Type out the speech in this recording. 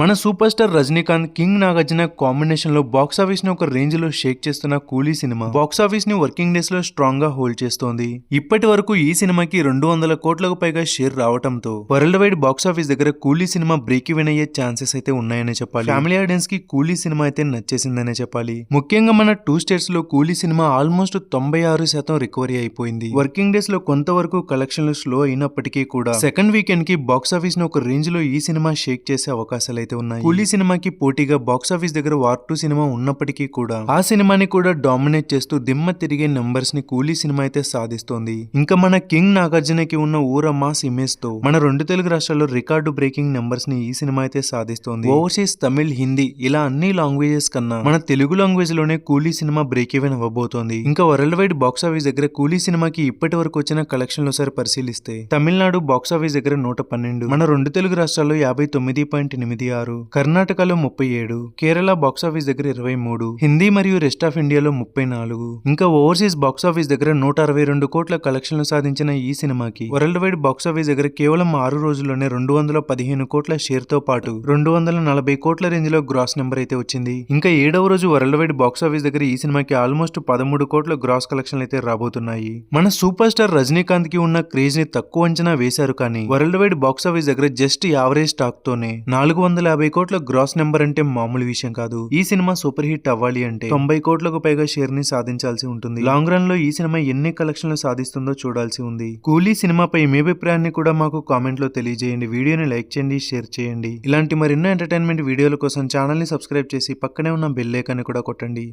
మన super star Rajinikanth king Nagarjuna కాంబినేషన్లో box ఆఫీస్ని ఒక రేంజ్లో షేక్ చేస్తున్న కూలీ సినిమా. బాక్స్ ఆఫీస్ని వర్కింగ్ డేస్లో స్ట్రాంగ్గా హోల్డ్ చేస్తోంది. ఇప్పటి వరకు ఈ సినిమాకి రెండు వందల కోట్లకు పైగా షేర్ రావడంతో వరల్డ్ వైడ్ బాక్స్ ఆఫీస్ దగ్గర కూలీ సినిమా బ్రేక్ ఈవెన్ అయ్యే ఛాన్సెస్ అయితే ఉన్నాయనే చెప్పాలి. ఫ్యామిలీ ఆడియన్స్కి కూలీ సినిమా అయితే నచ్చేసిందనే చెప్పాలి. ముఖ్యంగా మన టూ స్టేట్స్లో కూలీ సినిమా ఆల్మోస్ట్ తొంభై ఆరు శాతం రికవరీ అయిపోయింది. వర్కింగ్ డేస్లో కొంతవరకు కలెక్షన్లు స్లో అయినప్పటికీ కూడా సెకండ్ వీకెండ్కి బాక్స్ ఆఫీస్ని ఒక రేంజ్లో ఈ సినిమా షేక్ చేసే అవకాశాలు అయితే ఉన్నాయి? కూలీ సినిమాకి పోటీగా బాక్స్ ఆఫీస్ దగ్గర వార్ టూ సినిమా ఉన్నప్పటికీ కూడా ఆ సినిమాని కూడా డామినేట్ చేస్తూ దిమ్మ తిరిగే నెంబర్స్ని కూలీ సినిమా అయితే సాధిస్తోంది. ఇంకా మన కింగ్ నాగార్జునకి ఉన్న ఊర మాస్ ఇమేజ్తో మన రెండు తెలుగు రాష్ట్రాల్లో రికార్డు బ్రేకింగ్ నెంబర్స్ని ఈ సినిమా అయితే సాధిస్తోంది. ఓవర్సీస్ తమిళ్ హిందీ ఇలా అన్ని లాంగ్వేజెస్ కన్నా మన తెలుగు లాంగ్వేజ్లోనే కూలీ సినిమా బ్రేక్ ఈవెన్ అవ్వబోతోంది. ఇంకా వరల్డ్ వైడ్ బాక్స్ ఆఫీస్ దగ్గర కూలీ సినిమాకి ఇప్పటి వరకు వచ్చిన కలెక్షన్లు ఒకసారి పరిశీలిస్తే తమిళనాడు బాక్స్ ఆఫీస్ దగ్గర నూట పన్నెండు మన రెండు తెలుగు రాష్ట్రాల్లో యాభై తొమ్మిది పాయింట్ ఎనిమిది ఆరు కర్ణాటకలో ముప్పై ఏడు కేరళ బాక్స్ ఆఫీస్ దగ్గర ఇరవై మూడు హిందీ మరియు రెస్ట్ ఆఫ్ ఇండియాలో ముప్పై నాలుగు ఇంకా ఓవర్సీస్ బాక్స్ ఆఫీస్ దగ్గర నూట అరవై రెండు కోట్ల కలెక్షన్లు సాధించిన ఈ సినిమాకి వరల్డ్ వైడ్ బాక్స్ ఆఫీస్ దగ్గర కేవలం ఆరు రోజుల్లోనే రెండు వందల పదిహేను కోట్ల షేర్తో పాటు రెండు వందల నలభై కోట్ల రేంజ్లో గ్రాస్ నెంబర్ అయితే వచ్చింది. ఇంకా ఏడవ రోజు వరల్డ్ వైడ్ బాక్స్ ఆఫీస్ దగ్గర ఈ సినిమాకి ఆల్మోస్ట్ పదమూడు కోట్ల గ్రాస్ కలెక్షన్లు అయితే రాబోతున్నాయి. మన సూపర్ స్టార్ రజనీకాంత్కి ఉన్న క్రేజ్ని తక్కువ అంచనా వేశారు కానీ వరల్డ్ వైడ్ బాక్స్ ఆఫీస్ దగ్గర జస్ట్ యావరేజ్ స్టాక్ తోనే నాలుగు వందల యాభై కోట్ల గ్రాస్ నెంబర్ అంటే మామూలు విషయం కాదు. ఈ సినిమా సూపర్ హిట్ అవ్వాలి అంటే తొంభై కోట్లకు పైగా షేర్ని సాధించాల్సి ఉంటుంది. లాంగ్ రన్లో ఈ సినిమా ఎన్ని కలెక్షన్లు సాధిస్తుందో చూడాల్సి ఉంది. కూలీ సినిమాపై మీ అభిప్రాయాన్ని కూడా మాకు కామెంట్లో తెలియజేయండి. వీడియోని లైక్ చేయండి షేర్ చేయండి. ఇలాంటి మరెన్నో ఎంటర్టైన్మెంట్ వీడియోల కోసం ఛానల్ని సబ్స్క్రైబ్ చేసి పక్కనే ఉన్న బెల్ ఐకాన్ని కూడా కొట్టండి.